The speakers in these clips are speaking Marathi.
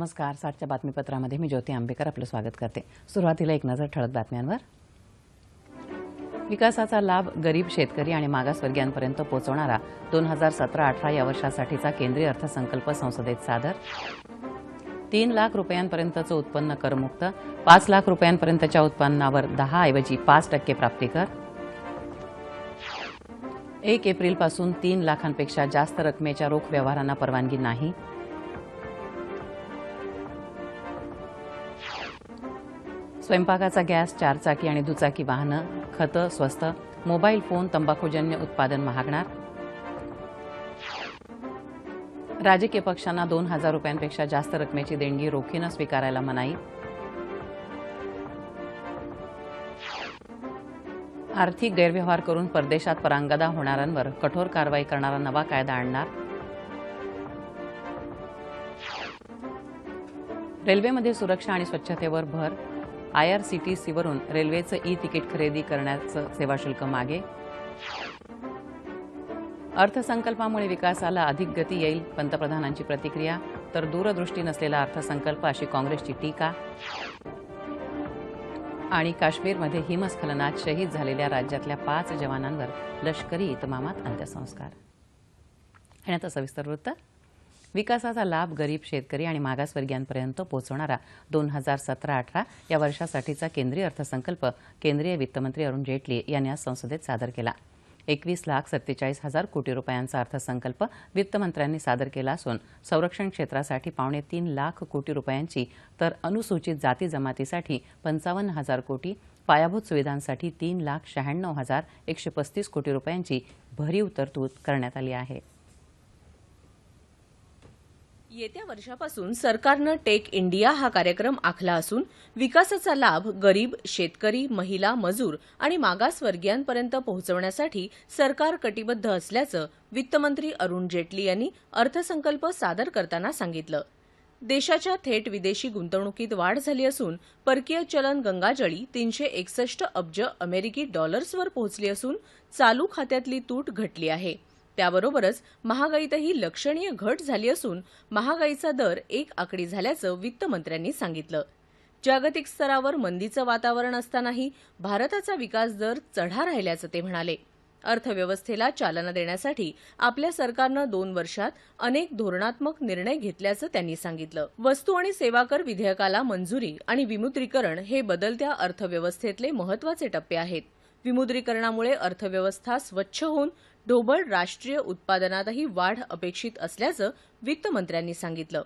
नमस्कार. साठच्या बातमीपत्रामध्ये मी ज्योती आंबेकर आपलं स्वागत करते. सुरुवातीला एक नजर ठळक बातम्यांवर. विकासाचा लाभ गरीब शेतकरी आणि मागासवर्गीयांपर्यंत पोहोचवणारा दोन हजार सतरा अठरा या वर्षासाठीचा केंद्रीय अर्थसंकल्प संसदेत सादर. तीन लाख रुपयांपर्यंतचं उत्पन्न करमुक्त पाच लाख रुपयांपर्यंतच्या उत्पन्नावर दहा ऐवजी पाच टक्के प्राप्तीकर एक एप्रिलपासून तीन लाखांपेक्षा जास्त रकमेच्या रोख व्यवहारांना परवानगी नाही. स्वयंपाकाचा गॅस चारचाकी आणि दुचाकी वाहनं खतं स्वस्त मोबाईल फोन तंबाखूजन्य उत्पादन महागणार. राजकीय पक्षांना दोन हजार रुपयांपेक्षा जास्त रकमेची देणगी रोखीनं स्वीकारायला मनाई. आर्थिक गैरव्यवहार करून परदेशात परांगदा होणाऱ्यांवर कठोर कारवाई करणारा नवा कायदा आणणार. रेल्वेमध्ये सुरक्षा आणि स्वच्छतेवर भर आयआरसीटीसीवरून रेल्वेचं ई तिकीट खरेदी करण्याचं सेवाशुल्क मागे. अर्थसंकल्पामुळे विकासाला अधिक गती येईल पंतप्रधानांची प्रतिक्रिया तर दूरदृष्टी नसलेला अर्थसंकल्प अशी काँग्रेसची टीका. आणि काश्मीरमध्ये हिमस्खलनात शहीद झालेल्या राज्यातल्या पाच जवानांवर लष्करी इतमामात अंत्यसंस्कार. सविस्तर वृत्त. विकासाचा लाभ गरीब शेतकरी आणि मागासवर्गीयांपर्यंत पोहोचवणारा दोन हजार सतरा अठरा या वर्षासाठीचा केंद्रीय अर्थसंकल्प केंद्रीय वित्तमंत्री अरुण जेटली यांनी आज संसदेत सादर केला. एकवीस लाख सत्तेचाळीस हजार कोटी रुपयांचा अर्थसंकल्प वित्तमंत्र्यांनी सादर केला असून संरक्षण क्षेत्रासाठी पावणे तीन लाख कोटी रुपयांची तर अनुसूचित जाती जमातीसाठी पंचावन्न हजार कोटी पायाभूत सुविधांसाठी तीन लाख शहाण्णव हजार एकशे पस्तीस कोटी रुपयांची भरीव तरतूद करण्यात आली आहे. येत्या वर्षापासून सरकारनं टेक इंडिया हा कार्यक्रम आखला असून विकासाचा लाभ गरीब शेतकरी महिला मजूर आणि मागासवर्गीयांपर्यंत पोहोचवण्यासाठी सरकार कटिबद्ध असल्याचं वित्तमंत्री अरुण जेटली यांनी अर्थसंकल्प सादर करताना सांगितलं. देशाच्या थेट विदेशी गुंतवणुकीत वाढ झाली असून परकीय चलन गंगाजळी तीनशे एकसष्ट अब्ज अमेरिकी डॉलर्सवर पोहोचली असून चालू खात्यातली तूट घटली आहे. त्याबरोबरच महागाईतही लक्षणीय घट झाली असून महागाईचा दर एक आकडी झाल्याचं वित्तमंत्र्यांनी सांगितलं. जागतिक स्तरावर मंदीचं वातावरण असतानाही भारताचा विकास दर चढा राहिल्याचं ते म्हणाले. अर्थव्यवस्थेला चालना देण्यासाठी आपल्या सरकारनं दोन वर्षात अनेक धोरणात्मक निर्णय घेतल्याचं त्यांनी सांगितलं. वस्तू आणि सेवा कर विधेयकाला मंजुरी आणि विमुद्रीकरण हे बदलत्या अर्थव्यवस्थेतले महत्त्वाचे टप्पे आहेत. विमुद्रीकरणामुळे अर्थव्यवस्था स्वच्छ होऊन ढोबळ राष्ट्रीय उत्पादनातही वाढ अपेक्षित असल्याचं वित्तमंत्र्यांनी सांगितलं.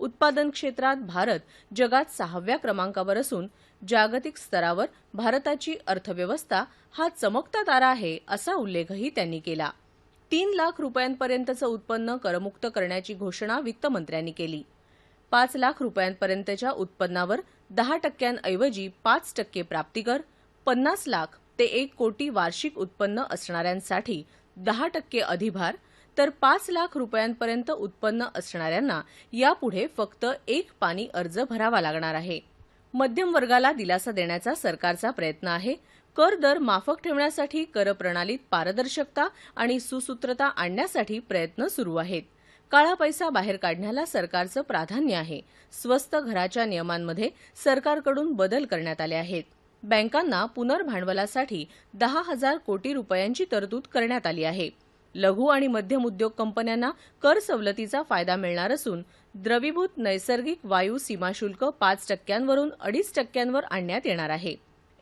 उत्पादन क्षेत्रात भारत जगात सहाव्या क्रमांकावर असून जागतिक स्तरावर भारताची अर्थव्यवस्था हा चमकता तारा आहे असा उल्लेखही त्यांनी केला. तीन लाख रुपयांपर्यंतचं उत्पन्न करमुक्त करण्याची घोषणा वित्तमंत्र्यांनी केली. पाच लाख रुपयांपर्यंतच्या उत्पन्नावर दहा टक्क्यांऐवजी पाच टक्के प्राप्तिकर पन्नास लाख ते एक कोटी वार्षिक उत्पन्न असणाऱ्यांसाठी दहा टक्के अधिभार तर पाच लाख रुपयांपर्यंत उत्पन्न असणाऱ्यांना यापुढे फक्त एक पाणी अर्ज भरावा लागणार आहे. मध्यम वर्गाला दिलासा देण्याचा सरकारचा प्रयत्न आहे. कर दर माफक ठेवण्यासाठी कर प्रणालीत पारदर्शकता आणि सुसूत्रता आणण्यासाठी प्रयत्न सुरू आहेत. काळा पैसा बाहेर काढण्याला सरकारचं प्राधान्य आहे. स्वस्त घराच्या नियमांमध्ये सरकारकडून बदल करण्यात आले आहेत. बँकांना पुनर्भांडवलासाठी दहा हजार कोटी रुपयांची तरतूद करण्यात आली आहे. लघु आणि मध्यम उद्योग कंपन्यांना कर सवलतीचा फायदा मिळणार असून द्रवीभूत नैसर्गिक वायू सीमाशुल्क पाच टक्क्यांवरून अडीच टक्क्यांवर आणण्यात येणार आहे.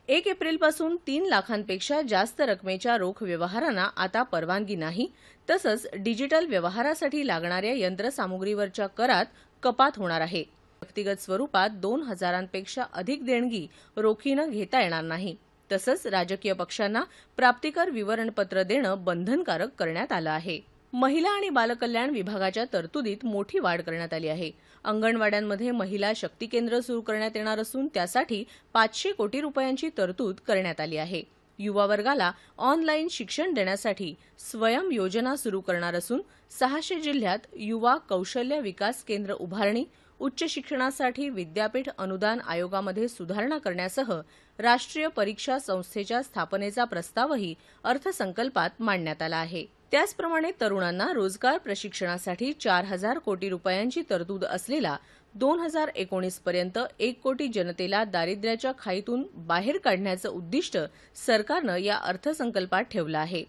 एक एप्रिलपासून तीन लाखांपेक्षा जास्त रकमेच्या रोख व्यवहारांना आता परवानगी नाही तसंच डिजिटल व्यवहारासाठी लागणाऱ्या यंत्रसामुग्रीवरच्या करात कपात होणार आहे. व्यक्तिगत स्वरूपात दोन हजारांपेक्षा अधिक देणगी रोखीनं घेता येणार नाही. तसंच राजकीय पक्षांना प्राप्तिकर विवरणपत्र देणं बंधनकारक करण्यात आलं आहे. महिला आणि बालकल्याण विभागाच्या तरतुदीत मोठी वाढ करण्यात आली आहे. अंगणवाड्यांमध्ये महिला शक्ती केंद्र सुरू करण्यात येणार असून त्यासाठी पाचशे कोटी रुपयांची तरतूद करण्यात आली आहे. युवा वर्गाला ऑनलाईन शिक्षण देण्यासाठी स्वयं योजना सुरू करणार असून सहाशे जिल्ह्यात युवा कौशल्य विकास केंद्र उभारणी उच्च शिक्षणासाठी विद्यापीठ अनुदान आयोगामध्ये सुधारणा करण्यासह राष्ट्रीय परीक्षा संस्थेच्या स्थापनेचा प्रस्तावही अर्थसंकल्पात मांडण्यात आला आहे. त्याचप्रमाणे तरुणांना रोजगार प्रशिक्षणासाठी चार हजार कोटी रुपयांची तरतूद असलेला दोन हजार एकोणीस पर्यंत एक कोटी जनतेला दारिद्र्याच्या खाईतून बाहेर काढण्याचं उद्दिष्ट सरकारनं या अर्थसंकल्पात ठेवलं आहे.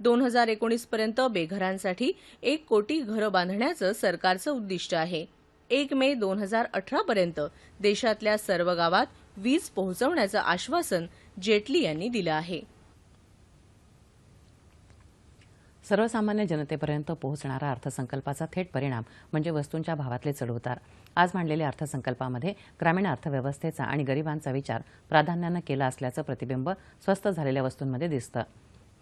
दोन हजार एकोणीसपर्यंत बेघरांसाठी एक कोटी घरं बांधण्याचं सरकारचं उद्दिष्ट आहे. एक मे दोन हजार अठरा पर्यंत देशातल्या सर्व गावात वीज पोहोचवण्याचं आश्वासन जेटली यांनी दिलं आहे. सर्वसामान्य जनतेपर्यंत पोहोचणारा अर्थसंकल्पाचा थेट परिणाम म्हणजे वस्तूंच्या भावातले चढउतार. आज मांडलेल्या अर्थसंकल्पामध्ये ग्रामीण अर्थव्यवस्थेचा आणि गरिबांचा विचार प्राधान्यानं केला असल्याचं प्रतिबिंब स्वस्त झालेल्या वस्तूंमध्ये दिसतं.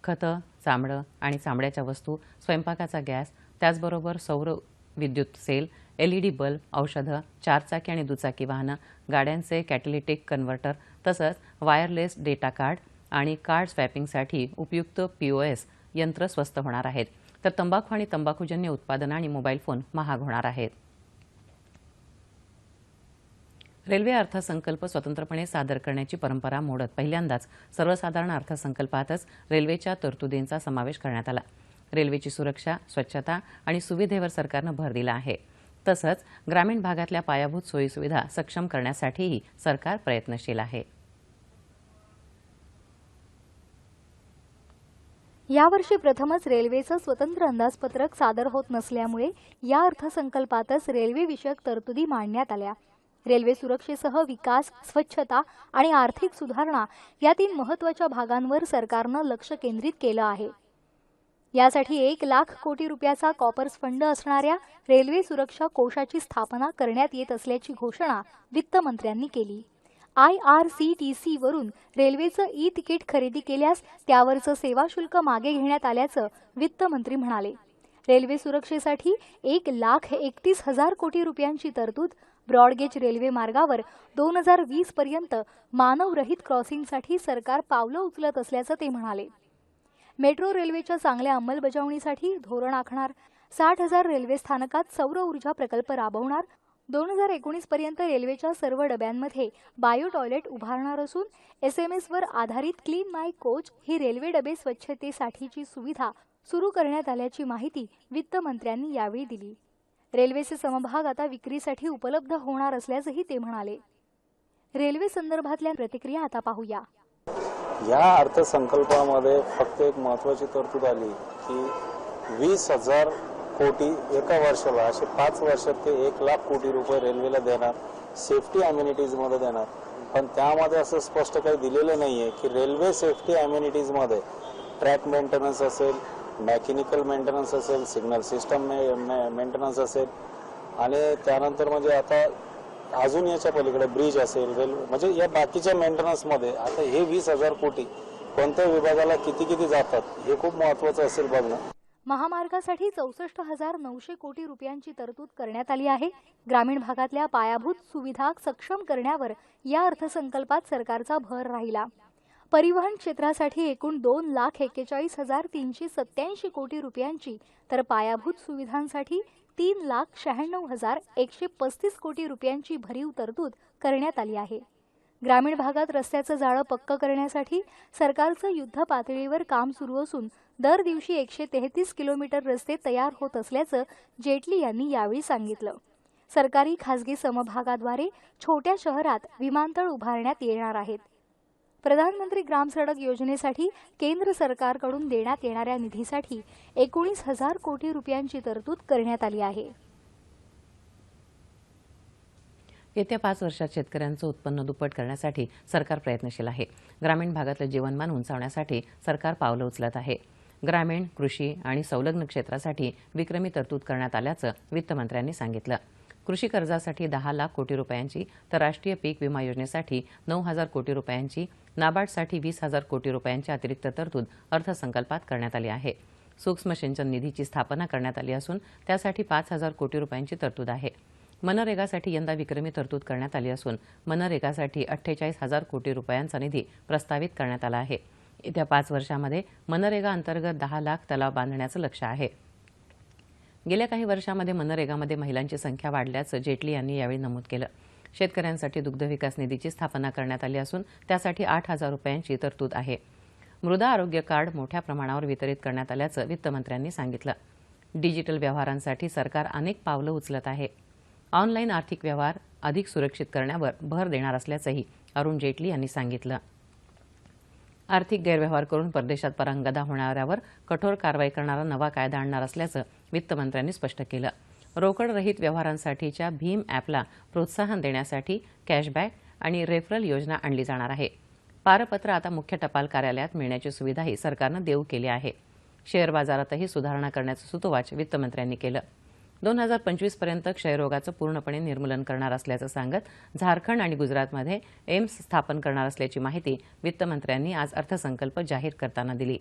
खतं चामडं आणि चामड्याच्या वस्तू स्वयंपाकाचा गॅस त्याचबरोबर सौर विद्युत सेल एलईडी बल्ब औषधं चारचाकी आणि दुचाकी वाहनं गाड्यांचे कॅटलिटिक कन्व्हर्टर तसंच वायरलेस डेटा कार्ड आणि कार्ड स्वॅपिंगसाठी उपयुक्त पीओएस यंत्र स्वस्त होणार आहेत. तर तंबाखू आणि तंबाखूजन्य उत्पादनं आणि मोबाईल फोन महाग होणार आहेत. रेल्वे अर्थसंकल्प स्वतंत्रपणे सादर करण्याची परंपरा मोडत पहिल्यांदाच सर्वसाधारण अर्थसंकल्पातच रेल्वेच्या तरतुदींचा समावेश करण्यात आला. रेल्वेची सुरक्षा स्वच्छता आणि सुविधेवर सरकारनं भर दिला आहे. तसंच ग्रामीण भागातल्या पायाभूत सोयीसुविधा सक्षम करण्यासाठीही सरकार प्रयत्नशील आहे. यावर्षी प्रथमच रेल्वेचं स्वतंत्र अंदाजपत्रक सादर होत नसल्यामुळे या अर्थसंकल्पातच रेल्वेविषयक तरतुदी मांडण्यात आल्या. रेल्वे सुरक्षेसह विकास स्वच्छता आणि आर्थिक सुधारणा या तीन महत्त्वाच्या भागांवर सरकारनं लक्ष केंद्रित केलं आहे. यासाठी एक लाख कोटी रुपयाचा कॉपर्स फंड असणाऱ्या रेल्वे सुरक्षा कोशाची स्थापना करण्यात येत असल्याची घोषणा वित्तमंत्र्यांनी केली. I R C T C वरून रेल्वेचं ई तिकीट खरेदी केल्यास त्यावरचं सेवा शुल्क मागे घेण्यात आल्याचं वित्तमंत्री म्हणाले. रेल्वे सुरक्षेसाठी एक लाख एकतीस हजार कोटी रुपयांची तरतूद ब्रॉडगेज रेल्वे मार्गावर दोन हजार वीस पर्यंत मानवरहित क्रॉसिंगसाठी सरकार पावलं उचलत असल्याचं ते म्हणाले. मेट्रो रेल्वेच्या चांगल्या अंमलबजावणीसाठी धोरण आखणार. साठ हजार रेल्वे स्थानकात सौर ऊर्जा प्रकल्प राबवणार. दोन हजार एकोणीस पर्यंत रेल्वेच्या सर्व डब्यांमध्ये बायो टॉयलेट उभारणार असून एस एम एसवर आधारित क्लीन माय कोच ही रेल्वे डबे स्वच्छतेसाठीची सुविधा सुरू करण्यात आल्याची माहिती वित्तमंत्र्यांनी यावेळी दिली. रेल्वेचे समभाग आता विक्रीसाठी उपलब्ध होणार असल्याचंही ते म्हणाले. रेल्वे संदर्भातल्या प्रतिक्रिया आता पाहूया. या अर्थसंकल्पामध्ये फक्त एक महत्वाची तरतूद आली की वीस हजार कोटी एका वर्षाला असे पाच वर्षात ते एक लाख कोटी रुपये रेल्वेला देणार सेफ्टी अम्युनिटीजमध्ये देणार. पण त्यामध्ये असं स्पष्ट काही दिलेलं नाहीये की रेल्वे सेफ्टी अम्युनिटीजमध्ये ट्रॅक मेंटेनन्स असेल मॅकॅनिकल मेंटेनन्स असेल सिग्नल सिस्टम मेंटेनन्स असेल. आणि त्यानंतर म्हणजे आता अजून याच्या पलीकडे ब्रिज असेल रेल्वे म्हणजे या बाकीच्या मेंटेनन्समध्ये आता हे वीस हजार कोटी कोणत्या विभागाला किती किती जातात हे खूप महत्वाचं असेल बघणं. महामार्गासाठी चौसष्ट हजार नऊशे कोटी रुपयांची तरतूद करण्यात आली आहे. ग्रामीण भागातल्या पायाभूत सुविधा सक्षम करण्यावर या अर्थसंकल्पात सरकारचा भर राहिला. परिवहन क्षेत्रासाठी एकूण दोन लाख एक्केचाळीस हजार तीनशे सत्याऐंशी कोटी रुपयांची तर पायाभूत सुविधांसाठी तीन लाख शहाण्णव हजार एकशे पस्तीस कोटी रुपयांची भरीव तरतूद करण्यात आली आहे. ग्रामीण भागात रस्त्याचं जाळं पक्क करण्यासाठी सरकारचं युद्ध पातळीवर काम सुरू असून दर दिवशी एकशे तेहतीस किलोमीटर रस्ते तयार होत असल्याचं जेटली यांनी यावेळी सांगितलं. सरकारी खासगी समभागाद्वारे छोट्या शहरात विमानतळ उभारण्यात येणार आहेत. प्रधानमंत्री ग्राम सडक योजनेसाठी केंद्र सरकारकडून देण्यात येणाऱ्या निधीसाठी एकोणीस हजार कोटी रुपयांची तरतूद करण्यात आली आहे. येत्या पाच वर्षात शेतकऱ्यांचं उत्पन्न दुप्पट करण्यासाठी सरकार प्रयत्नशील आहे. ग्रामीण भागातलं जीवनमान उंचावण्यासाठी सरकार पावलं उचलत आहे. ग्रामीण कृषी आणि संलग्न क्षेत्रासाठी विक्रमी तरतूद करण्यात आल्याचं वित्तमंत्र्यांनी सांगितलं. कृषी कर्जासाठी दहा लाख कोटी रुपयांची तर राष्ट्रीय पीक विमा योजनेसाठी नऊ हजार कोटी रुपयांची नाबार्डसाठी वीस हजार कोटी रुपयांची अतिरिक्त तरतूद अर्थसंकल्पात करण्यात आली आहे. सूक्ष्म सिंचन निधीची स्थापना करण्यात आली असून त्यासाठी पाच हजार कोटी रुपयांची तरतूद आहे. मनरेगासाठी यंदा विक्रमी तरतूद करण्यात आली असून मनरेगासाठी अठ्ठेचाळीस हजार कोटी रुपयांचा निधी प्रस्तावित करण्यात आला आहे. येत्या पाच वर्षामध्ये मनरेगा अंतर्गत दहा लाख तलाव बांधण्याचं लक्ष आहे. गेल्या काही वर्षामध्ये मनरेगामध्ये महिलांची संख्या वाढल्याचं जेटली यांनी यावेळी नमूद केलं. शेतकऱ्यांसाठी दुग्ध विकास निधीची स्थापना करण्यात आली असून त्यासाठी आठ हजार रुपयांची तरतूद आहे. मृदा आरोग्य कार्ड मोठ्या प्रमाणावर वितरित करण्यात आल्याचं वित्तमंत्र्यांनी सांगितलं. डिजिटल व्यवहारांसाठी सरकार अनेक पावलं उचलत आहे. ऑनलाईन आर्थिक व्यवहार अधिक सुरक्षित करण्यावर भर देणार असल्याचंही अरुण जेटली यांनी सांगितलं. आर्थिक गैरव्यवहार करून परदेशात परंगदा होणाऱ्यावर कठोर कारवाई करणारा नवा कायदा आणणार असल्याचं वित्तमंत्र्यांनी स्पष्ट केलं. रोकडरहित व्यवहारांसाठीच्या भीम ॲपला प्रोत्साहन देण्यासाठी कॅशबॅक आणि रेफरल योजना आणली जाणार आहे. पारपत्र आता मुख्य टपाल कार्यालयात मिळण्याची सुविधाही सरकारनं देऊ केली आहे. शेअर बाजारातही सुधारणा करण्याचं सुतोवाच वित्तमंत्र्यांनी केलं. दोन हजार पंचवीसपर्यंत क्षयरोगाचं पूर्णपणे निर्मूलन करणार असल्याचं सांगत झारखंड आणि गुजरातमध्ये एम्स स्थापन करणार असल्याची माहिती वित्तमंत्र्यांनी आज अर्थसंकल्प जाहीर करताना दिली.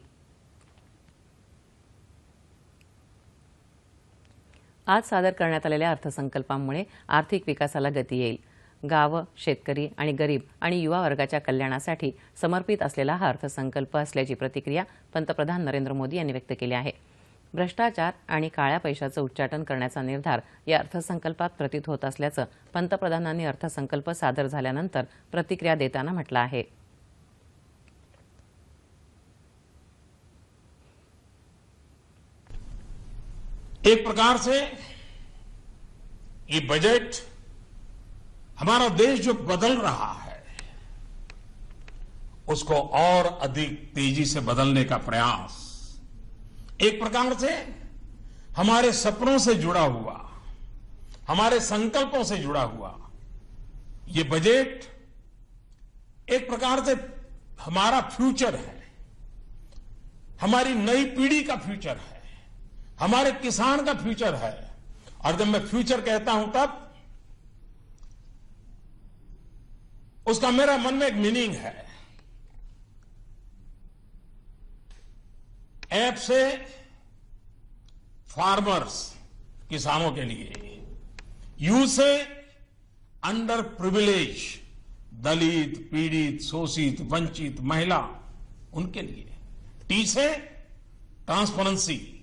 आज सादर करण्यात आलेल्या अर्थसंकल्पामुळे आर्थिक विकासाला गती येईल. गावं शेतकरी आणि गरीब आणि युवा वर्गाच्या कल्याणासाठी समर्पित असलेला हा अर्थसंकल्प असल्याची प्रतिक्रिया पंतप्रधान नरेंद्र मोदी यांनी व्यक्त केली आहे. भ्रष्टाचार आणि काळ्या पैशाचं उच्चाटन करण्याचा निर्धार या अर्थसंकल्पात प्रतीत होत असल्याचं पंतप्रधानांनी अर्थसंकल्प सादर झाल्यानंतर प्रतिक्रिया देताना म्हटलं आहे. एक प्रकार से ये बजट हमारा देश जो बदल रहा है, उसको और अधिक तेज़ी से बदलने का प्रयास, एक प्रकार से हमारे सपनों से जुड़ा हुआ, हमारे संकल्पों से जुड़ा हुआ, ये बजट एक प्रकार से हमारा फ्यूचर है, हमारी नई पीढ़ी का फ्यूचर है। हमारे किसान का फ्यूचर है। और जब मैं फ्यूचर कहता हूँ तब, उसका मेरा मन में एक मीनिंग है। ऐप से फार्मर्स किसानों के लिए, यू से अंडर प्रिविलेज दलित, पीड़ित, शोषित, वंचित महिला, उनके लिए, टी से ट्रांसपेरेंसी।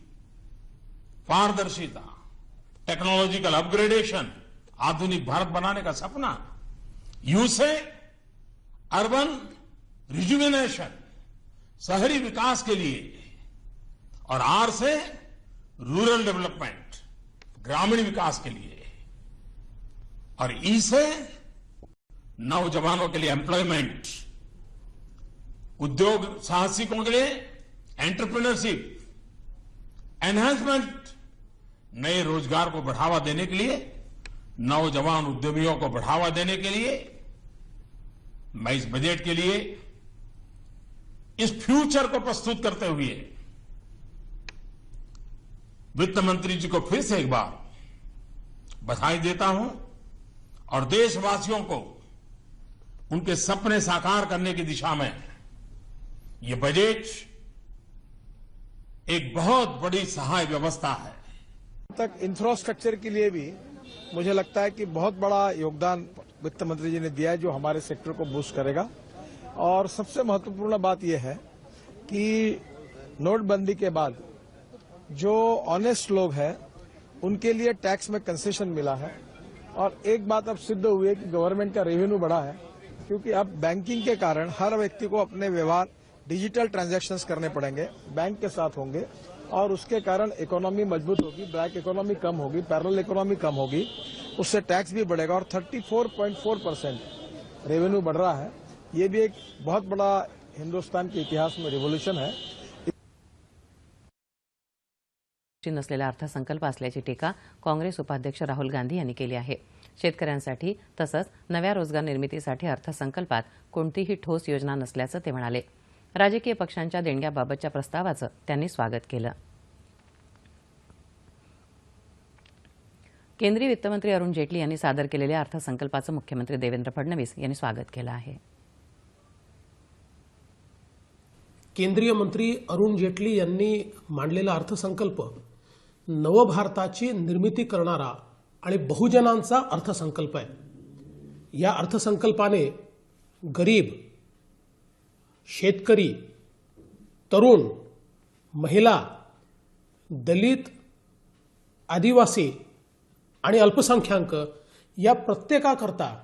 पारदर्शिता टेक्नोलॉजिकल अपग्रेडेशन आधुनिक भारत बनाने का सपना, यू से अर्बन रिजुविनेशन शहरी विकास के लिए, और आर से रूरल डेवलपमेंट ग्रामीण विकास के लिए, और ई से नौजवानों के लिए एम्प्लॉयमेंट उद्योग, साहसिकों के लिए एंटरप्रेन्योरशिप एनहांसमेंट नए रोज़गार को बढ़ावा देने के लिए, नौजवान उद्यमियों को बढ़ावा देने के लिए, मैं इस बजट के लिए इस फ्यूचर को प्रस्तुत करते हुए वित्त मंत्री जी को फिर से एक बार बधाई देता हूँ और देशवासियों को उनके सपने साकार करने की दिशा में ये बजट एक बहुत बड़ी सहाय व्यवस्था है। तक इंफ्रास्ट्रक्चर के लिए भी मुझे लगता है कि बहुत बड़ा योगदान वित्त मंत्री जी ने दिया है जो हमारे सेक्टर को बूस्ट करेगा। और सबसे महत्वपूर्ण बात यह है कि नोटबंदी के बाद जो ऑनेस्ट लोग हैं, उनके लिए टैक्स में कंसेशन मिला है। और एक बात अब सिद्ध हुई है कि गवर्नमेंट का रेवेन्यू बढ़ा है, क्योंकि अब बैंकिंग के कारण हर व्यक्ति को अपने व्यवहार डिजिटल ट्रांजैक्शंस करने पड़ेंगे बैंक के साथ होंगे। और उसके कारण इकोनॉमी मजबूत होगी ब्लैक इकोनॉमी कम होगी पैरल इकोनॉमी कम होगी उससे टैक्स भी बढ़ेगा और 34.4 परसेंट रेवेन्यू बढ़ रहा है। ये भी एक बहुत बड़ा हिंदुस्तान के इतिहास में रिवोल्यूशन है। नसलेला अर्थसंकल्प असल्याची टीका काँग्रेस उपाध्यक्ष राहुल गांधी यांनी केली आहे. शेतकऱ्यांसाठी तसंच नव्या रोजगार निर्मितीसाठी अर्थसंकल्पात कोणतीही ठोस योजना नसल्याचं ते म्हणाले. राजकीय पक्षांच्या देणग्याबाबतच्या प्रस्तावाचं त्यांनी स्वागत केलं. केंद्रीय वित्तमंत्री अरुण जेटली यांनी सादर केलेल्या अर्थसंकल्पाचं मुख्यमंत्री देवेंद्र फडणवीस यांनी स्वागत केलं आहे. केंद्रीय मंत्री अरुण जेटली यांनी मांडलेला अर्थसंकल्प नवभारताची निर्मिती करणारा आणि बहुजनांचा अर्थसंकल्प आहे. या अर्थसंकल्पाने गरीब शेतकरी तरुण महिला दलित आदिवासी आणि अल्पसंख्याक या प्रत्येकाकरता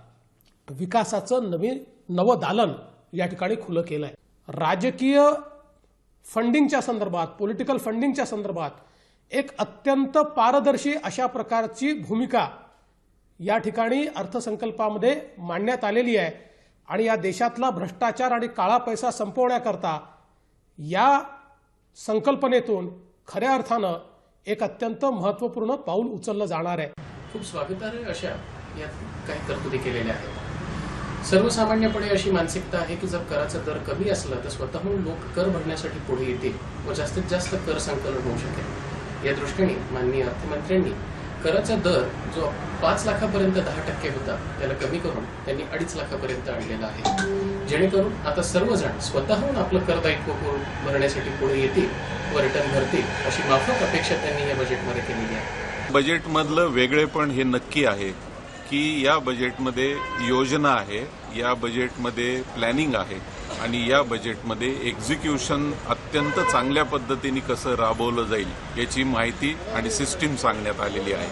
विकासाचं नवीन नवं दालन या ठिकाणी खुलं केलं आहे राजकीय फंडिंगच्या संदर्भात पॉलिटिकल फंडिंगच्या संदर्भात एक अत्यंत पारदर्शी अशा प्रकारची भूमिका या ठिकाणी अर्थसंकल्पामध्ये मांडण्यात आलेली आहे. आणि या देशातला भ्रष्टाचार आणि काळा पैसा संपवण्याकरता या संकल्पनेतून खऱ्या अर्थानं एक अत्यंत महत्त्वपूर्ण पाऊल उचललं जाणार आहे. खूप स्वागतार्ह अशा यात काही तरतुदी केलेल्या आहेत. सर्वसामान्यपणे अशी मानसिकता आहे की जर कराचा दर कमी असला तर स्वतःहून लोक कर भरण्यासाठी पुढे येतील व जास्तीत जास्त कर संकलन होऊ शकेल. या दृष्टीने माननीय अर्थमंत्र्यांनी कराचा दर जो पाच लाखापर्यंत दहा टक्के होता त्याला कमी करून त्यांनी अडीच लाखापर्यंत आणलेला आहे. जेणेकरून आता सर्वजण स्वतःहून आपलं करदायित्व पूर्ण भरण्यासाठी पुढे येतील व रिटर्न भरतील अशी माफक अपेक्षा त्यांनी या बजेटमध्ये केलेली आहे. बजेटमधलं वेगळेपण हे नक्की आहे की या बजेटमध्ये योजना आहे या बजेटमध्ये प्लॅनिंग आहे. आणि या बजेटमध्ये एक्झिक्युशन अत्यंत चांगल्या पद्धतीने कसं राबवलं जाईल याची माहिती आणि सिस्टीम सांगण्यात आलेली आहे.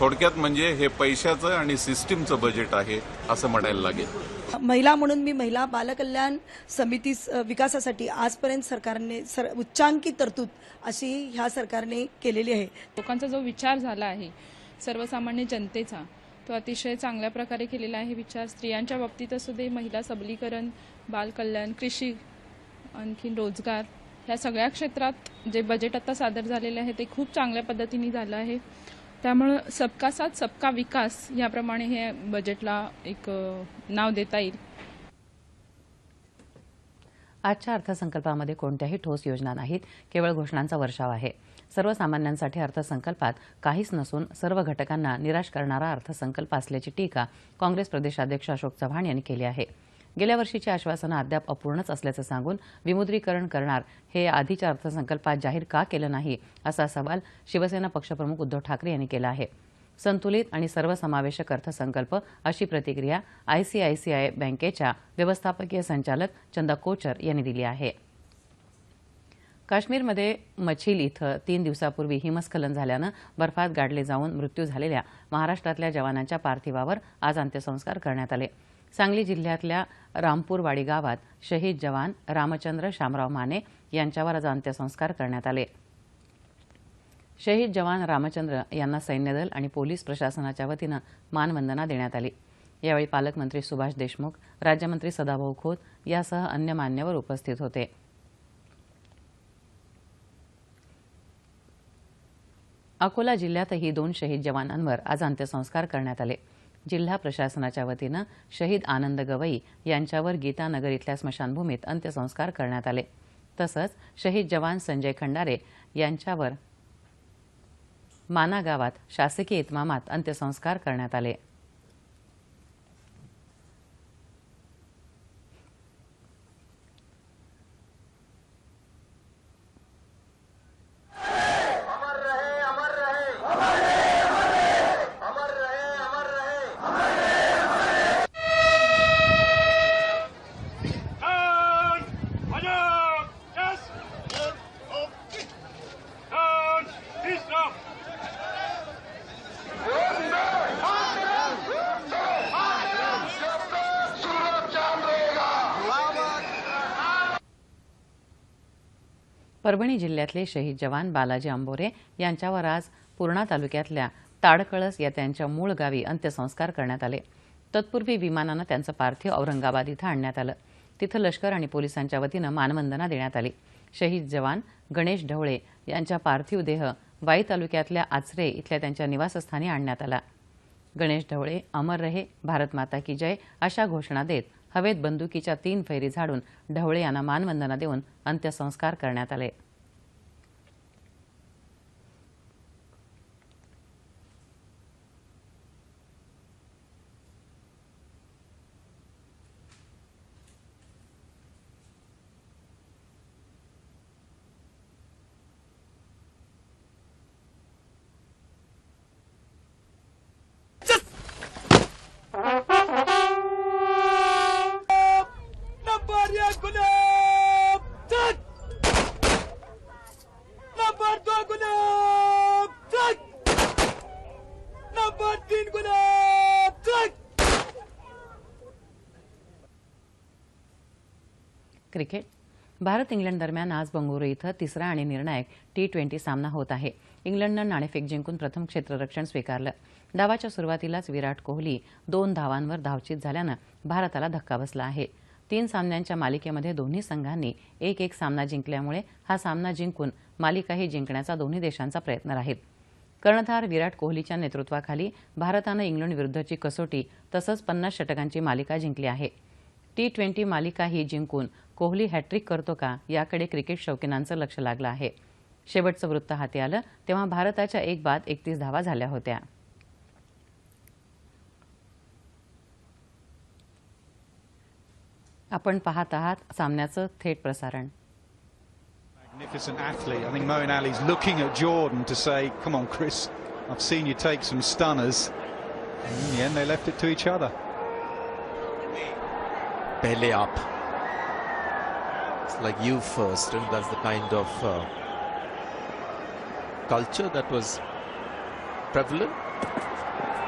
थोडक्यात म्हणजे हे पैशाचं आणि सिस्टीमचं बजेट आहे असं म्हणायला लागेल. महिला म्हणून मी महिला बालकल्याण समिती विकासासाठी आजपर्यंत सरकारने सर उच्चांकी तरतूद अशी ह्या सरकारने केलेली आहे. लोकांचा जो विचार झाला आहे सर्वसामान्य जनतेचा तो अतिशय चांगल्या प्रकारे केलेला आहे विचार. स्त्रियांच्या बाबतीत असू दे महिला सबलीकरण बालकल्याण कृषी आणखीन रोजगार ह्या सगळ्या क्षेत्रात जे बजेट आता सादर झालेले आहे ते खूप चांगल्या पद्धतीने झालं आहे. त्यामुळं सबका साथ सबका विकास याप्रमाणे हे बजेटला एक नाव देता येईल. आजच्या अर्थसंकल्पामध्ये कोणत्याही ठोस योजना नाहीत केवळ घोषणांचा वर्षाव आहे. सर्वसामान्यांसाठी अर्थसंकल्पात काहीच नसून सर्व घटकांना निराश करणारा अर्थसंकल्प असल्याची टीका काँग्रेस प्रदेशाध्यक्ष अशोक चव्हाण यांनी केली आहे. गेल्या वर्षीची आश्वासनं अद्याप अपूर्णच असल्याचं सांगून विमुद्रीकरण करणार हे आधीच्या अर्थसंकल्पात जाहीर का केलं नाही असा सवाल शिवसेना पक्षप्रमुख उद्धव ठाकरे यांनी केला आहे. संतुलित आणि सर्वसमावेशक अर्थसंकल्प अशी प्रतिक्रिया आयसीआयसीआय बँकेच्या व्यवस्थापकीय संचालक चंदा कोचर यांनी दिली आहे. काश्मीरमध्ये मछील इथं तीन दिवसापूर्वी हिमस्खलन झाल्यानं बर्फात गाडले जाऊन मृत्यू झालेल्या महाराष्ट्रातल्या जवानांच्या पार्थिवावर आज अंत्यसंस्कार करण्यात आले. सांगली जिल्ह्यातल्या रामपूरवाडी गावात शहीद जवान रामचंद्र शामराव माने यांच्यावर आज अंत्यसंस्कार करण्यात आले. शहीद जवान रामचंद्र यांना सैन्यदल आणि पोलीस प्रशासनाच्या वतीनं मानवंदना देण्यात आली. यावेळी पालकमंत्री सुभाष देशमुख राज्यमंत्री सदाभाऊ खोत यासह अन्य मान्यवर उपस्थित होते. अकोला जिल्ह्यातही दोन शहीद जवानांवर आज अंत्यसंस्कार करण्यात आले. जिल्हा प्रशासनाच्या वतीनं शहीद आनंद गवई यांच्यावर गीतानगर इथल्या स्मशानभूमीत अंत्यसंस्कार करण्यात आले. तसंच शहीद जवान संजय खंडारे यांच्यावर माना गावात शासकीय इतमामात अंत्यसंस्कार करण्यात आले. परभणी जिल्ह्यातले शहीद जवान बालाजी आंबोरे यांच्यावर आज पूर्णा तालुक्यातल्या ताडकळस या त्यांच्या मूळ गावी अंत्यसंस्कार करण्यात आले. तत्पूर्वी विमानानं त्यांचं पार्थिव औरंगाबाद इथं आणण्यात आलं. तिथं लष्कर आणि पोलिसांच्या वतीनं मानवंदना देण्यात आली. शहीद जवान गणेश ढवळे यांच्या पार्थिव देह वाई तालुक्यातल्या आचरे इथल्या त्यांच्या निवासस्थानी आणण्यात आला. गणेश ढवळे अमर रहे भारत माता की जय अशा घोषणा देत हवेत बंदुकीच्या तीन फैरी झाडून ढवळे यांना मानवंदना देऊन अंत्यसंस्कार करण्यात आले. क्रिकेट. भारत इंग्लंड दरम्यान आज बंगळुरू इथं तिसरा आणि निर्णायक टी ट्वेंटी सामना होत आहे. इंग्लंडनं नाणेफेक जिंकून प्रथम क्षेत्ररक्षण स्वीकारलं. डावाच्या सुरुवातीलाच विराट कोहली दोन धावांवर धावचीत झाल्यानं भारताला धक्का बसला आहे. तीन सामन्यांच्या मालिकेमध्ये दोन्ही संघांनी एक एक सामना जिंकल्यामुळे हा सामना जिंकून मालिकाही जिंकण्याचा दोन्ही देशांचा प्रयत्न राहील. कर्णधार विराट कोहलीच्या नेतृत्वाखाली भारतानं इंग्लंड विरुद्धची कसोटी तसंच पन्नास षटकांची मालिका जिंकली आहे. टी ट्वेंटी मालिकाही जिंकून कोहली हॅट्रिक करतो का याकडे क्रिकेट शौकीनांचं लक्ष लागलं आहे शेवटचं वृत्त हाती आलं तेव्हा भारताच्या एक बाद एकतीस धावा झाल्या होत्या आपण पाहत आहात सामन्याचं थेट प्रसारण Magnificent athlete. I think Moeen Ali's looking at Jordan to say, come on, Chris, I've seen you take some stunners. And in the end, they left it to each other. belly up. Like you first, and that's the kind of uh, culture that was prevalent,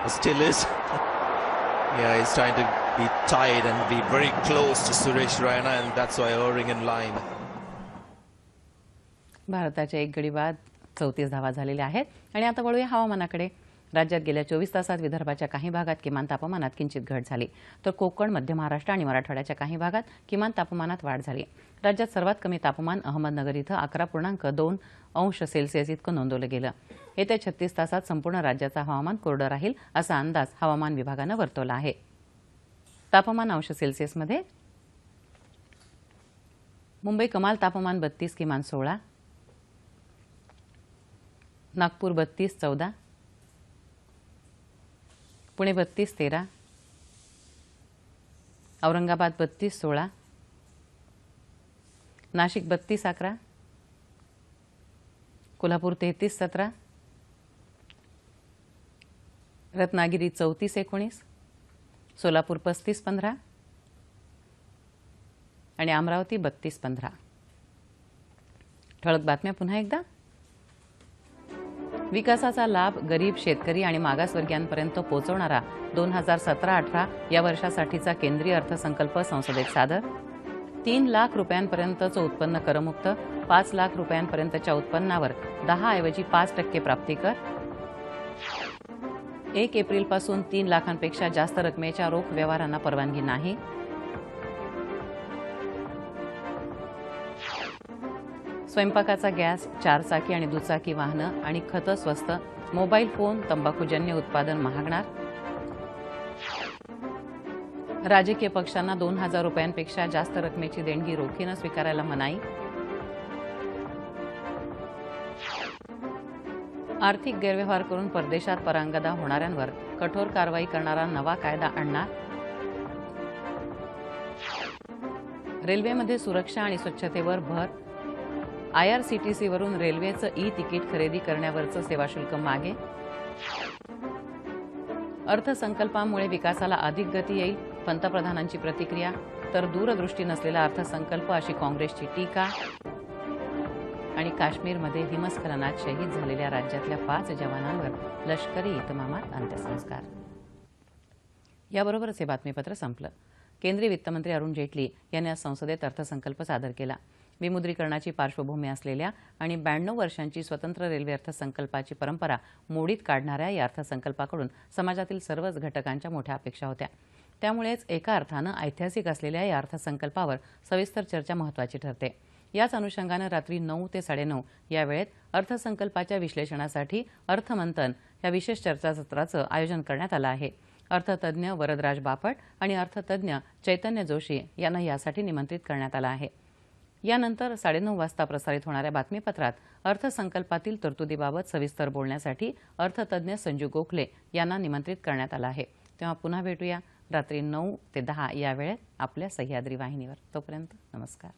still is. yeah, he's trying to be tied and be very close to Suresh Raina, and that's why erring in line. भारताच्या एक गडी बाद चौतीस धावा झालेल्या आहेत आणि आता वळूया हवामानाकडे राज्यात गेल्या चोवीस तासात विदर्भाच्या काही भागात किमान तापमानात किंचित घट झाली. तर कोकण मध्य महाराष्ट्र आणि मराठवाड्याच्या काही भागात किमान तापमानात वाढ झाली. राज्यात सर्वात कमी तापमान अहमदनगर इथं अकरा पूर्णांक दोन अंश सेल्सिअस इतकं नोंदवलं गेलं. येत्या छत्तीस तासात संपूर्ण राज्याचं हवामान कोरडं राहील असा अंदाज हवामान विभागानं वर्तवला आहे. तापमान अंश सेल्सिअसमध्ये मुंबई कमाल तापमान बत्तीस किमान सोळा. नागपूर बत्तीस चौदा. पुणे बत्तीस तेरा. औरंगाबाद बत्तीस सोळा. नाशिक बत्तीस अकरा. कोल्हापूर तेहतीस सतरा. रत्नागिरी चौतीस एकोणीस. सोलापूर पस्तीस पंधरा. आणि अमरावती बत्तीस पंधरा. ठळक बातम्या पुन्हा एकदा. विकासाचा लाभ गरीब शेतकरी आणि मागासवर्गीयांपर्यंत पोहोचवणारा दोन हजार सतरा अठरा या वर्षासाठीचा केंद्रीय अर्थसंकल्प संसदेत सादर. तीन लाख रुपयांपर्यंतचं उत्पन्न करमुक्त पाच लाख रुपयांपर्यंतच्या उत्पन्नावर दहा ऐवजी पाच टक्के प्राप्तिकर एक एप्रिलपासून तीन लाखांपेक्षा जास्त रकमेच्या रोख व्यवहारांना परवानगी नाही. स्वयंपाकाचा गॅस चारचाकी आणि दुचाकी वाहनं आणि खतं स्वस्त. मोबाईल फोन तंबाखूजन्य उत्पादन महागणार. राजकीय पक्षांना दोन हजार रुपयांपेक्षा जास्त रकमेची देणगी रोखीनं स्वीकारायला मनाई. आर्थिक गैरव्यवहार करून परदेशात परांगदा होणाऱ्यांवर कठोर कारवाई करणारा नवा कायदा आणणार. रेल्वेमध्ये सुरक्षा आणि स्वच्छतेवर भर. आयआरसीटीसीवरून रेल्वेचं ई तिकीट खरेदी करण्यावरचं सेवाशुल्क मागे. अर्थसंकल्पामुळे विकासाला अधिक गती येईल पंतप्रधानांची प्रतिक्रिया तर दूरदृष्टी नसलेला अर्थसंकल्प अशी काँग्रेसची टीका. आणि काश्मीरमध्ये हिमस्खलनात शहीद झालेल्या राज्यातल्या पाच जवानांवर लष्करी इतमामात अंत्यसंस्कार. याबरोबरच हे बातमीपत्र संपलं. केंद्रीय वित्तमंत्री अरुण जेटली यांनी आज संसदेत अर्थसंकल्प सादर केला. विमुद्रीकरणाची पार्श्वभूमी असलेल्या आणि ब्याण्णव वर्षांची स्वतंत्र रेल्वे अर्थसंकल्पाची परंपरा मोडीत काढणाऱ्या या अर्थसंकल्पाकडून समाजातील सर्वच घटकांच्या मोठ्या अपेक्षा होत्या. त्यामुळेच एका अर्थानं ऐतिहासिक असलेल्या या अर्थसंकल्पावर सविस्तर चर्चा महत्त्वाची ठरते. याच अनुषंगानं रात्री नऊ ते साडेनऊ या वेळेत अर्थसंकल्पाच्या विश्लेषणासाठी अर्थमंथन या विशेष चर्चासत्राचं आयोजन करण्यात आलं आहे. अर्थतज्ज्ञ वरदराज बापट आणि अर्थतज्ज्ञ चैतन्य जोशी यांना यासाठी निमंत्रित करण्यात आलं आहे. यानंतर साडेनऊ वाजता प्रसारित होणाऱ्या बातमीपत्रात अर्थसंकल्पातील तरतुदीबाबत सविस्तर बोलण्यासाठी अर्थतज्ज्ञ संजू गोखले यांना निमंत्रित करण्यात आलं आहे. तेव्हा पुन्हा भेटूया. रात्री नऊ ते दहा या वेळेत आपल्या सह्याद्री वाहिनीवर. तोपर्यंत नमस्कार.